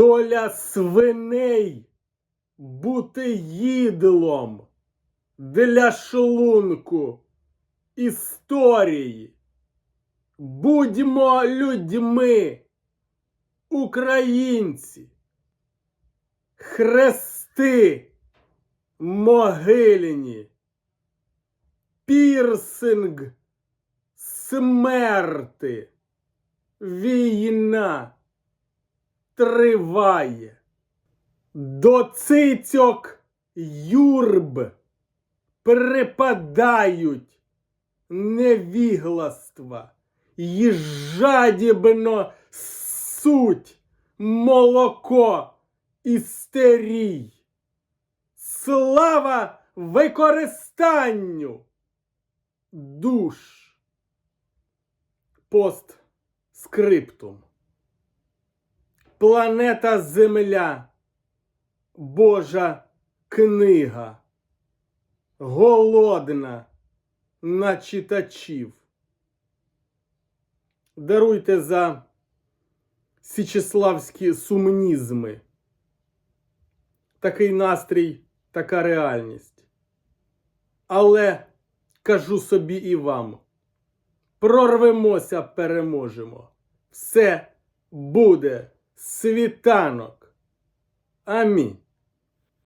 Доля свиней бути їдлом для шлунку історії. Будьмо людьми, українці, хрести могильні, пірсинг смерти, війна триває. До цицьок юрб припадають невігластва й жадібно суть молоко істерій. Слава використанню душ. Пост скриптум. Планета Земля. Божа книга. Голодна на читачів. Даруйте за січеславські сумнізми. Такий настрій, така реальність. Але кажу собі і вам: прорвемося, переможемо. Все буде світанок. Амінь.